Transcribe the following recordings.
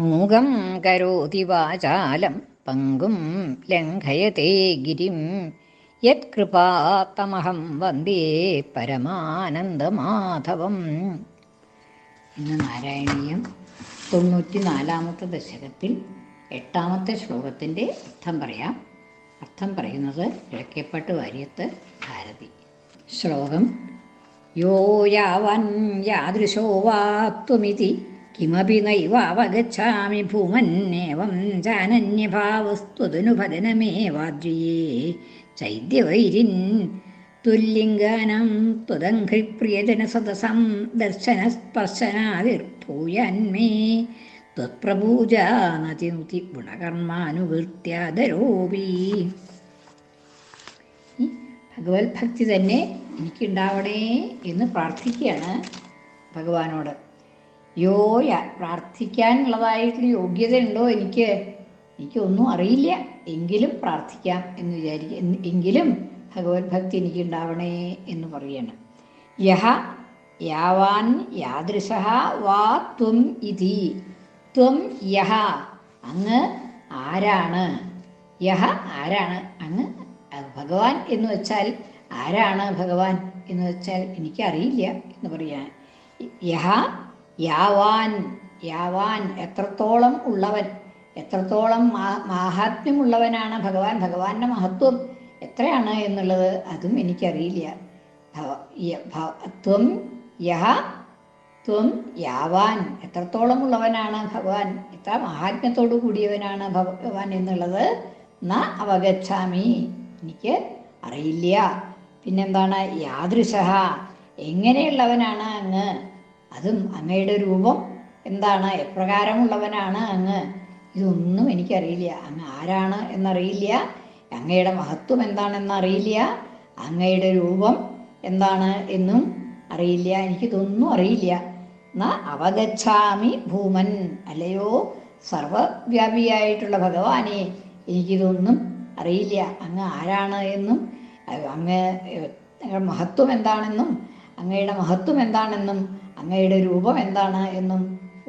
മൂകം കരോതി വാചാലം പങ്കും ലംഘയത്തെ ഗിരിം. യത്കൃപാത്തമഹം വന്ദേ പരമാനന്ദമാധവം. ഇന്ന് നാരായണീയം തൊണ്ണൂറ്റി നാലാമത്തെ ദശകത്തിൽ എട്ടാമത്തെ ശ്ലോകത്തിന്റെ അർത്ഥം പറയാം. അർത്ഥം പറയുന്നത് കിഴക്കേപ്പട്ട് വാര്യത്ത് ഭാരതി. ശ്ലോകം യോ യാവൻ യാദൃശോ വാ ത്വമിതി नैव अवगच्छामि ഭൂമന്നേവം ചാനന്യഭാവസ്ത്വതനുഭജനമേവാദ്രിയേ ചൈദ്യവൈരിൻ തുല്ലിംഗാനം ത്വദംഘ്രിപ്രിയജനസദസം ദർശനസ്പർശനാതിർഭൂയന്മേ ത്വത്പ്രപൂജാനതിനുതി ഗുണകർമാനുവൃത്യാദരോപി ഭഗവത് ഭക്തി തന്നെ എനിക്കുണ്ടാവണേ എന്ന് പ്രാർത്ഥിക്കുകയാണ് ഭഗവാനോട്. യോയ പ്രാർത്ഥിക്കാനുള്ളതായിട്ടുള്ള യോഗ്യത ഉണ്ടോ എനിക്ക്? എനിക്കൊന്നും അറിയില്ല. എങ്കിലും പ്രാർത്ഥിക്കാം എന്ന് വിചാരിക്കും എങ്കിലും ഭഗവത് ഭക്തി എനിക്ക് ഉണ്ടാവണേ എന്ന് പറയണം. യഹ യാവാൻ യാദൃശ വാ ത്വം ഇതി. ത്വം യഹ അങ്ങ് ആരാണ്? യഹ ആരാണ്? അങ്ങ് ഭഗവാൻ എന്ന് വെച്ചാൽ ആരാണ് ഭഗവാൻ എന്ന് വെച്ചാൽ എനിക്കറിയില്ല എന്ന് പറയാൻ യഹ യാവാൻ യാവാൻ എത്രത്തോളം ഉള്ളവൻ എത്രത്തോളം മാഹാത്മ്യമുള്ളവനാണ് ഭഗവാൻ ഭഗവാന്റെ മഹത്വം എത്രയാണ് എന്നുള്ളത് അതും എനിക്കറിയില്ല. ത്വം യഹ ത്വം യാവാൻ എത്രത്തോളം ഉള്ളവനാണ് ഭഗവാൻ എത്ര മഹാത്മ്യത്തോടു കൂടിയവനാണ് ഭഗവാൻ എന്നുള്ളത് ന അവഗച്ഛാമി. എനിക്ക് അറിയില്ല. പിന്നെന്താണ്? യാദൃശ എങ്ങനെയുള്ളവനാണ് അങ്ങ്? അതും അങ്ങയുടെ രൂപം എന്താണ്? എപ്രകാരമുള്ളവനാണ് അങ്ങ്? ഇതൊന്നും എനിക്കറിയില്ല. അങ്ങ് ആരാണ് എന്നറിയില്ല. അങ്ങയുടെ മഹത്വം എന്താണെന്ന് അറിയില്ല. അങ്ങയുടെ രൂപം എന്താണ് എന്നും അറിയില്ല. എനിക്കിതൊന്നും അറിയില്ല. അവഗച്ഛാമി ഭൂമൻ. അല്ലയോ? സർവവ്യാപിയായിട്ടുള്ള ഭഗവാനെ. എനിക്കിതൊന്നും അറിയില്ല. അങ്ങ് ആരാണ് എന്നും? അങ്ങ് മഹത്വം എന്താണെന്നും അങ്ങയുടെ മഹത്വം എന്താണെന്നും അങ്ങയുടെ രൂപം എന്താണ് എന്നും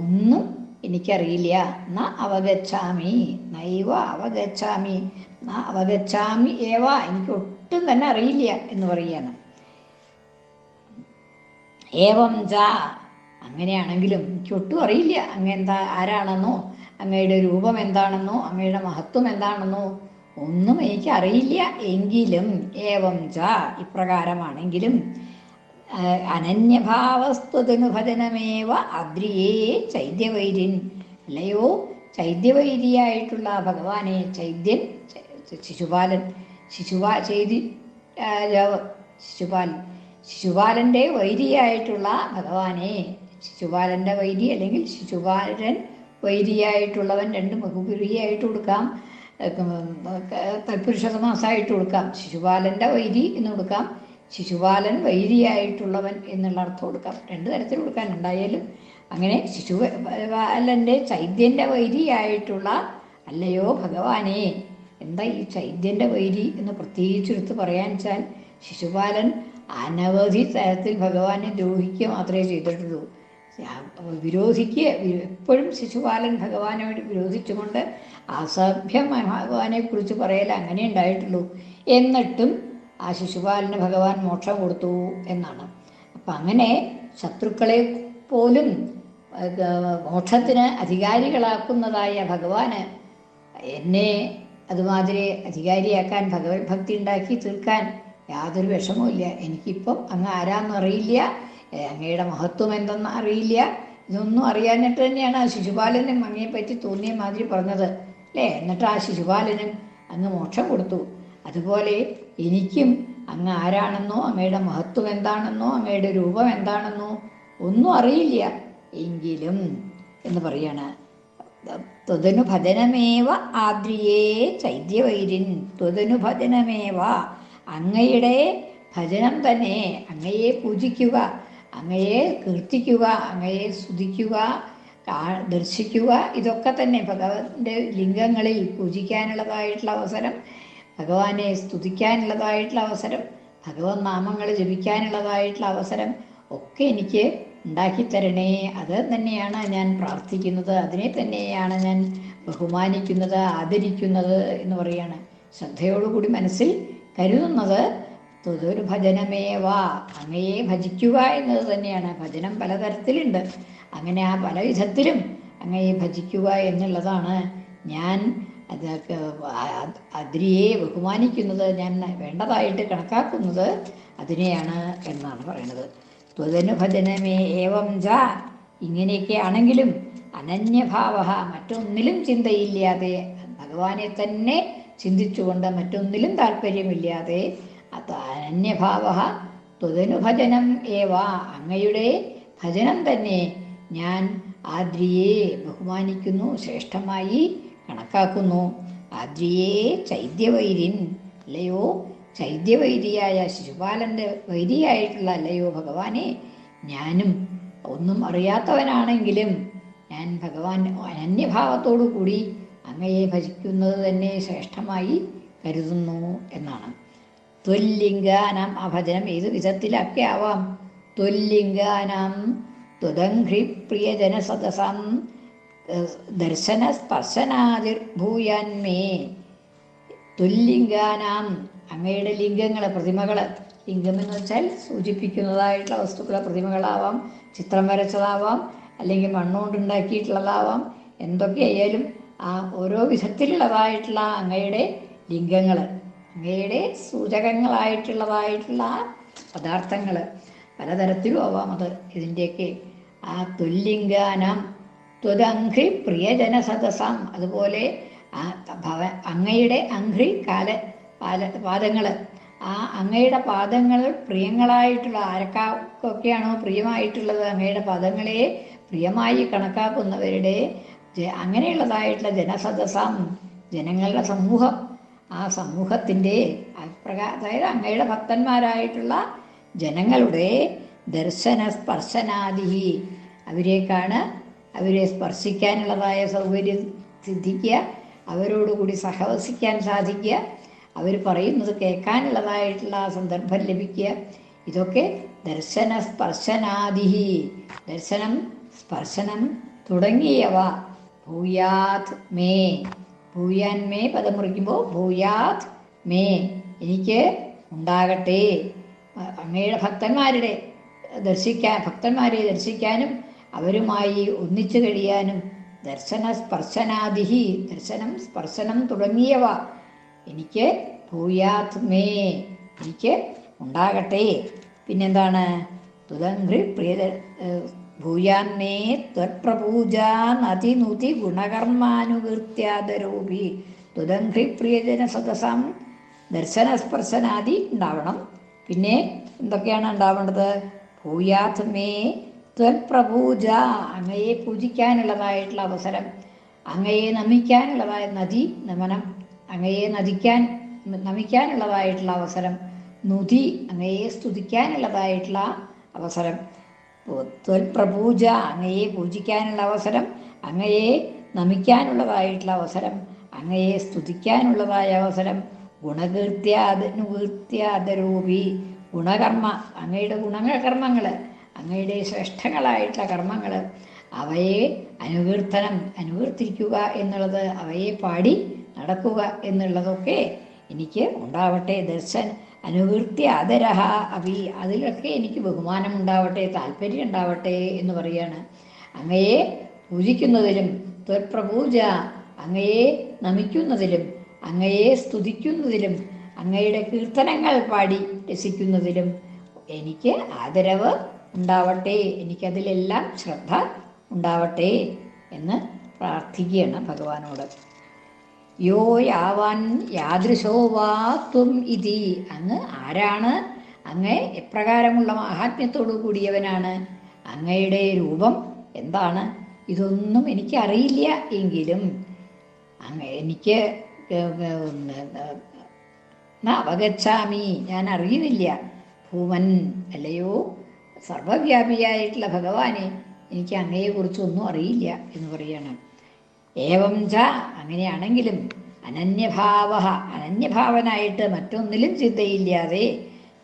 ഒന്നും എനിക്കറിയില്ല. ന അവഗച്ഛാമി. നൈവ അവഗച്ഛാമി. ന അവഗച്ഛാമി ഏവ എനിക്ക് ഒട്ടും തന്നെ അറിയില്ല എന്ന് പറയാണ് ഏവം ജ അങ്ങനെയാണെങ്കിലും എനിക്ക് ഒട്ടും അറിയില്ല അങ്ങ് എന്താ ആരാണെന്നോ അങ്ങയുടെ രൂപം എന്താണെന്നോ അങ്ങയുടെ മഹത്വം എന്താണെന്നോ ഒന്നും എനിക്ക് അറിയില്ല എങ്കിലും ഏവം ജ ഇപ്രകാരമാണെങ്കിലും അനന്യഭാവസ്തുതനുഭജനമേവ അദ്രിയേ ചൈദ്യവൈര്യൻ അല്ലയോ? ചൈത്യവൈരിയായിട്ടുള്ള ഭഗവാനെ ചൈദ്യൻ ശിശുപാലൻ ശിശുപാ ചെയ്തി ശിശുപാലൻ ശിശുപാലന്റെ വൈരിയായിട്ടുള്ള ഭഗവാനെ. ശിശുപാലന്റെ വൈരി അല്ലെങ്കിൽ ശിശുപാലൻ വൈരിയായിട്ടുള്ളവൻ രണ്ട് ബഹുപുരിയായിട്ട് കൊടുക്കാം. തൽപുരുഷ സമാസമായിട്ട് കൊടുക്കാം. ശിശുപാലന്റെ വൈരി എന്ന് കൊടുക്കാം. ശിശുപാലൻ വൈരിയായിട്ടുള്ളവൻ എന്നുള്ള അർത്ഥം കൊടുക്കാം. രണ്ട് തരത്തിൽ കൊടുക്കാൻ ഉണ്ടായാലും അങ്ങനെ ശിശുപാലന്റെ ചൈത്യന്റെ വൈരിയായിട്ടുള്ള അല്ലയോ ഭഗവാനെ എന്താ ഈ ചൈത്യന്റെ വൈരി എന്ന് പ്രത്യേകിച്ചെടുത്ത് പറയാൻ വെച്ചാൽ ശിശുപാലൻ അനവധി തരത്തിൽ ഭഗവാനെ ദ്രോഹിക്കുക മാത്രമേ ചെയ്തിട്ടുള്ളൂ. വിരോധിക്കുക എപ്പോഴും ശിശുപാലൻ ഭഗവാനെ വിരോധിച്ചുകൊണ്ട് അസഭ്യം ഭഗവാനെ കുറിച്ച് പറയൽ അങ്ങനെ ഉണ്ടായിട്ടുള്ളൂ. എന്നിട്ടും ആ ശിശുപാലിന് ഭഗവാൻ മോക്ഷം കൊടുത്തു എന്നാണ്. അപ്പം അങ്ങനെ ശത്രുക്കളെ പോലും മോക്ഷത്തിന് അധികാരികളാക്കുന്നതായ ഭഗവാന് എന്നെ അതുമാതിരി അധികാരിയാക്കാൻ ഭഗവത് ഭക്തി ഉണ്ടാക്കി തീർക്കാൻ യാതൊരു വിഷമവുമില്ല എനിക്കിപ്പം അങ്ങ് ആരാന്നും അറിയില്ല. അങ്ങയുടെ മഹത്വം എന്തെന്ന് അറിയില്ല. ഇതൊന്നും അറിയാഞ്ഞിട്ട് തന്നെയാണ് ആ ശിശുപാലനും അങ്ങയെപ്പറ്റി തോന്നിയ മാതിരി പറഞ്ഞത്. അല്ലേ? എന്നിട്ട് ആ ശിശുപാലനും അങ്ങ് മോക്ഷം കൊടുത്തു. അതുപോലെ എനിക്കും അങ്ങ് ആരാണെന്നോ അങ്ങയുടെ മഹത്വം എന്താണെന്നോ അങ്ങയുടെ രൂപം എന്താണെന്നോ ഒന്നും അറിയില്ല. എങ്കിലും എന്ന് പറയാണ്. ത്വതനു ഭജനമേവ ആദ്രിയേ ചൈദ്യവൈരിൻ ത്വതനു ഭജനമേവ അങ്ങയുടെ ഭജനം തന്നെ. അങ്ങയെ പൂജിക്കുക അങ്ങയെ കീർത്തിക്കുക അങ്ങയെ സ്തുതിക്കുക ദർശിക്കുക ഇതൊക്കെ തന്നെ ഭഗവാന്റെ ലിംഗങ്ങളിൽ പൂജിക്കാനുള്ളതായിട്ടുള്ള അവസരം ഭഗവാനെ സ്തുതിക്കാനുള്ളതായിട്ടുള്ള അവസരം ഭഗവത് നാമങ്ങൾ ജപിക്കാനുള്ളതായിട്ടുള്ള അവസരം ഒക്കെ എനിക്ക് ഉണ്ടാക്കിത്തരണേ. അത് തന്നെയാണ് ഞാൻ പ്രാർത്ഥിക്കുന്നത്. അതിനെ തന്നെയാണ് ഞാൻ ബഹുമാനിക്കുന്നത് ആദരിക്കുന്നത് എന്ന് പറയാണ്. ശ്രദ്ധയോടുകൂടി മനസ്സിൽ കരുതുന്നത് തൊതൊരു ഭജനമേവ അങ്ങയെ ഭജിക്കുക എന്നത് തന്നെയാണ്. ഭജനം പലതരത്തിലുണ്ട്. അങ്ങനെ ആ പല വിധത്തിലും അങ്ങയെ ഭജിക്കുക എന്നുള്ളതാണ് ഞാൻ അതൊക്കെ അതിരിയെ ബഹുമാനിക്കുന്നത് ഞാൻ വേണ്ടതായിട്ട് കണക്കാക്കുന്നത് അതിനെയാണ് എന്നാണ് പറയുന്നത്. ത്വതനുഭജനമേ ഏവം ജ. ഇങ്ങനെയൊക്കെ ആണെങ്കിലും അനന്യഭാവ മറ്റൊന്നിലും ചിന്തയില്ലാതെ ഭഗവാനെ തന്നെ ചിന്തിച്ചുകൊണ്ട് മറ്റൊന്നിലും താല്പര്യമില്ലാതെ അത് അനന്യഭാവ ത്വതനുഭജനം ഏവ. അങ്ങയുടെ ഭജനം തന്നെ ഞാൻ ആദ്രിയെ ബഹുമാനിക്കുന്നു ശ്രേഷ്ഠമായി കണക്കാക്കുന്നു. ആദ്രിയേ ചൈദ്യവൈരിൻ അല്ലയോ? ചൈദ്യവൈരിയായ ശിശുപാലന്റെ വൈരിയായിട്ടുള്ള അല്ലയോ ഭഗവാനെ? ഞാനും ഒന്നും അറിയാത്തവനാണെങ്കിലും ഞാൻ ഭഗവാൻ അനന്യഭാവത്തോടു കൂടി അങ്ങയെ ഭജിക്കുന്നത് തന്നെ ശ്രേഷ്ഠമായി കരുതുന്നു എന്നാണ്. ത്വല്ലിംഗാനാം ആ ഭജനം ഏത് വിധത്തിലൊക്കെ ആവാം? ത്വല്ലിംഗാനാം ത്വദംഘ്രി പ്രിയജനസദസാം ദർശന സ്പർശനാതിർഭൂയാൻമേ തുല്ലിംഗാനാം അങ്ങയുടെ ലിംഗങ്ങൾ പ്രതിമകൾ ലിംഗം എന്ന് വെച്ചാൽ സൂചിപ്പിക്കുന്നതായിട്ടുള്ള വസ്തുക്കളെ പ്രതിമകളാവാം ചിത്രം വരച്ചതാവാം അല്ലെങ്കിൽ മണ്ണുകൊണ്ടുണ്ടാക്കിയിട്ടുള്ളതാവാം എന്തൊക്കെയായാലും ആ ഓരോ വിധത്തിലുള്ളതായിട്ടുള്ള അങ്ങയുടെ ലിംഗങ്ങൾ അങ്ങയുടെ സൂചകങ്ങളായിട്ടുള്ളതായിട്ടുള്ള പദാർത്ഥങ്ങൾ പലതരത്തിലും ആവാം അത്. ഇതിന്റെയൊക്കെ ആ തുല്ലിംഗാനാം ത്വദംഘ്രി പ്രിയജന സദസാം അതുപോലെ അങ്ങയുടെ അംഘ്രി കാല പാല പാദങ്ങൾ ആ അങ്ങയുടെ പാദങ്ങൾ പ്രിയങ്ങളായിട്ടുള്ള ആരൊക്കെയാണോ പ്രിയമായിട്ടുള്ളത്? അങ്ങയുടെ പാദങ്ങളെ പ്രിയമായി കണക്കാക്കുന്നവരുടെ അങ്ങനെയുള്ളതായിട്ടുള്ള ജനസദസാം ജനങ്ങളുടെ സമൂഹം. ആ സമൂഹത്തിന്റെ അപ്രകാ അതായത് അങ്ങയുടെ ഭക്തന്മാരായിട്ടുള്ള ജനങ്ങളുടെ ദർശന സ്പർശനാദി അവരേക്കാണ് അവരെ സ്പർശിക്കാനുള്ളതായ സൗകര്യം സിദ്ധിക്കുക അവരോടുകൂടി സഹവസിക്കാൻ സാധിക്കുക അവർ പറയുന്നത് കേൾക്കാനുള്ളതായിട്ടുള്ള സന്ദർഭം ലഭിക്കുക. ഇതൊക്കെ ദർശന സ്പർശനാദി ദർശനം സ്പർശനം തുടങ്ങിയവ. ഭൂയാത് മേ. ഭൂയാൻ മേ പദം മുറിക്കുമ്പോൾ ഭൂയാത് മേ. എനിക്ക് ഉണ്ടാകട്ടെ. അങ്ങയുടെ ഭക്തന്മാരുടെ ദർശിക്കാൻ ഭക്തന്മാരെ ദർശിക്കാനും അവരുമായി ഒന്നിച്ചു കഴിയാനും ദർശന സ്പർശനാദിഹി ദർശനം സ്പർശനം തുടങ്ങിയവ എനിക്ക് ഭൂയാത്മേ എനിക്ക് ഉണ്ടാകട്ടെ. പിന്നെന്താണ്? തുലംഘ്രി പ്രിയ ഭൂയാന്മേ മേ ത്വത്പ്രപൂജാനതിനുതി ഗുണകർമാനുകീർത്യാദരൂപി തുലംഘ്രി പ്രിയജന സദസം ദർശന സ്പർശനാദി ഉണ്ടാവണം. പിന്നെ എന്തൊക്കെയാണ് ഉണ്ടാവേണ്ടത്? ഭൂയാത് മേ ത്വൽപ്രപൂജ അങ്ങയെ പൂജിക്കാനുള്ളതായിട്ടുള്ള അവസരം. അങ്ങയെ നമിക്കാനുള്ളതായ നദി നമനം. അങ്ങയെ നദിക്കാൻ നമിക്കാനുള്ളതായിട്ടുള്ള അവസരം. നുതി അങ്ങയെ സ്തുതിക്കാനുള്ളതായിട്ടുള്ള അവസരം. ത്വൽപ്രപൂജ അങ്ങയെ പൂജിക്കാനുള്ള അവസരം. അങ്ങയെ നമിക്കാനുള്ളതായിട്ടുള്ള അവസരം. അങ്ങയെ സ്തുതിക്കാനുള്ളതായ അവസരം. ഗുണകീർത്യാനുകീർത്യാദരൂപി ഗുണകർമ്മ അങ്ങയുടെ ഗുണങ്ങൾ കർമ്മങ്ങൾ അങ്ങയുടെ ശ്രേഷ്ഠങ്ങളായിട്ടുള്ള കർമ്മങ്ങൾ അവയെ അനുകീർത്തനം അനുകീർത്തിക്കുക എന്നുള്ളത് അവയെ പാടി നടക്കുക എന്നുള്ളതൊക്കെ എനിക്ക് ഉണ്ടാവട്ടെ. ദർശൻ അനുകീർത്തി ആദരഹ അവി അതിലൊക്കെ എനിക്ക് ബഹുമാനം ഉണ്ടാവട്ടെ താല്പര്യം ഉണ്ടാവട്ടെ എന്ന് പറയാണ്. അങ്ങയെ പൂജിക്കുന്നതിലും ത്വൽപ്രപൂജ അങ്ങയെ നമിക്കുന്നതിലും അങ്ങയെ സ്തുതിക്കുന്നതിലും അങ്ങയുടെ കീർത്തനങ്ങൾ പാടി രസിക്കുന്നതിലും എനിക്ക് ആദരവ് ഉണ്ടാവട്ടെ എനിക്കതിലെല്ലാം ശ്രദ്ധ ഉണ്ടാവട്ടെ എന്ന് പ്രാർത്ഥിക്കുകയാണ് ഭഗവാനോട്. യോ യാവാൻ യാദൃശോ ഇതി. അങ്ങ് ആരാണ്? അങ്ങ് എപ്രകാരമുള്ള മഹാത്മ്യത്തോടു കൂടിയവനാണ്. അങ്ങയുടെ രൂപം എന്താണ്? ഇതൊന്നും എനിക്കറിയില്ല എങ്കിലും അങ്ങ് എനിക്ക് അവഗച്ഛാമി ഞാൻ അറിയുന്നില്ല. ഭൂമൻ അല്ലയോ? സർവവ്യാപിയായിട്ടുള്ള ഭഗവാനെ എനിക്ക് അങ്ങയെക്കുറിച്ചൊന്നും അറിയില്ല എന്ന് പറയണം. ഏവം ച അങ്ങനെയാണെങ്കിലും അനന്യഭാവ അനന്യഭാവനായിട്ട് മറ്റൊന്നിലും ചിന്തയില്ലാതെ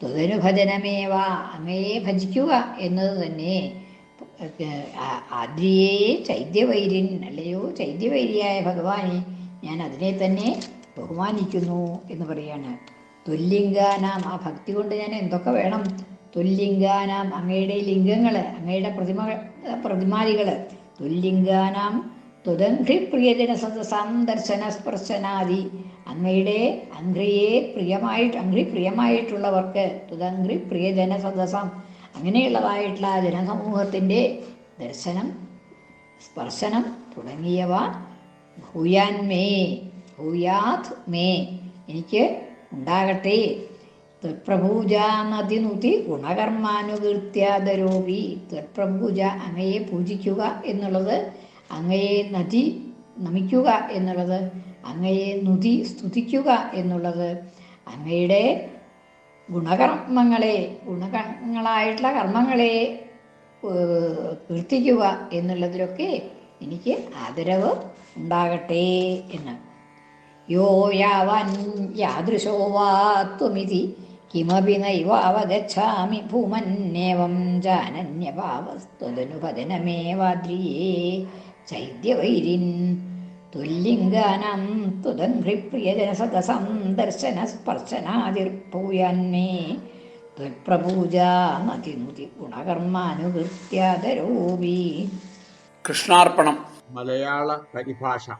ത്വതനുഭജനമേവ അങ്ങയെ ഭജിക്കുക എന്നത് തന്നെ ആദ്യേ ചൈത്യവൈര്യൻ അല്ലയോ ചൈത്യവൈര്യായ ഭഗവാനെ ഞാൻ അതിനെ തന്നെ ബഹുമാനിക്കുന്നു എന്ന് പറയാണ്. തുല്യങ്കാനാം ആ ഭക്തി കൊണ്ട് ഞാൻ എന്തൊക്കെ വേണം? തുല്ലിംഗാനാം അങ്ങയുടെ ലിംഗങ്ങൾ അങ്ങയുടെ പ്രതിമ പ്രതിമാലികൾ തുല്ലിംഗാനാം പ്രിയജന സന്ദർശന സ്പർശനാദി. അങ്ങയുടെ അങ്ക്രിയെ പ്രിയമായിട്ട് അങ്ക്രി പ്രിയമായിട്ടുള്ളവർക്ക് തുതംഘ്രി പ്രിയജന സദസം അങ്ങനെയുള്ളതായിട്ടുള്ള ജനസമൂഹത്തിന്റെ ദർശനം സ്പർശനം തുടങ്ങിയവ ഭൂയാൻ മേ ഭൂയാത് മേ എനിക്ക് ഉണ്ടാകട്ടെ. ത്വത്പ്രഭൂജ നദിനുതി ഗുണകർമാനുകീർത്യാദരോപി ത്വത്പ്രഭൂജ അങ്ങയെ പൂജിക്കുക എന്നുള്ളത് അങ്ങയെ നദി നമിക്കുക എന്നുള്ളത് അങ്ങയെ നുതി സ്തുതിക്കുക എന്നുള്ളത് അങ്ങയുടെ ഗുണകർമ്മങ്ങളെ ഗുണകങ്ങളായിട്ടുള്ള കർമ്മങ്ങളെ കീർത്തിക്കുക എന്നുള്ളതിലൊക്കെ എനിക്ക് ആദരവ് ഉണ്ടാകട്ടെ എന്ന്. യോ യാവൻ യാദൃശോ വാ ത്വമിതി കിമപി നൈവ അവഗച്ഛാമി ഭൂമന്നേവം ജാനന്യഭാവസ്ത്വതനുപതനമേവാദ്രിയേ ചൈദ്യവൈരിൻ തുല്ലിംഗാനം തുതംഘ്രിപ്രിയജനസദസം ദർശന സ്പർശനാതിർഭൂയാന്മേ ത്വത്പ്രപൂജാ നതിനുതി കൃഷ്ണാർപ്പണം. മലയാള പരിഭാഷ.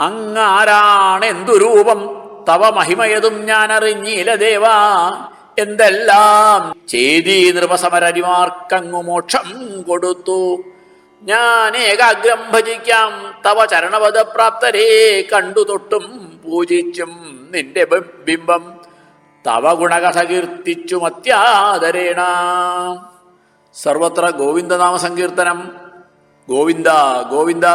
അങ്ങാരാണെന്തു രൂപം തവ മഹിമയതും ഞാൻ അറിഞ്ഞില്ല ദേവാ. എന്തെല്ലാം ചെയ്തി നൃപസമരരിമാർക്കങ്ങു മോക്ഷം കൊടുത്തു. ഞാൻ ഏകാഗ്രം ഭജിക്കാം തവ ചരണപദ പ്രാപ്തരെ കണ്ടു തൊട്ടും പൂജിച്ചും നിന്റെ ബിംബം. തവ ഗുണകഥ കീർത്തിച്ചും മത്യാദരേണ സർവത്ര ഗോവിന്ദനാമ സങ്കീർത്തനം ഗോവിന്ദ ഗോവിന്ദ.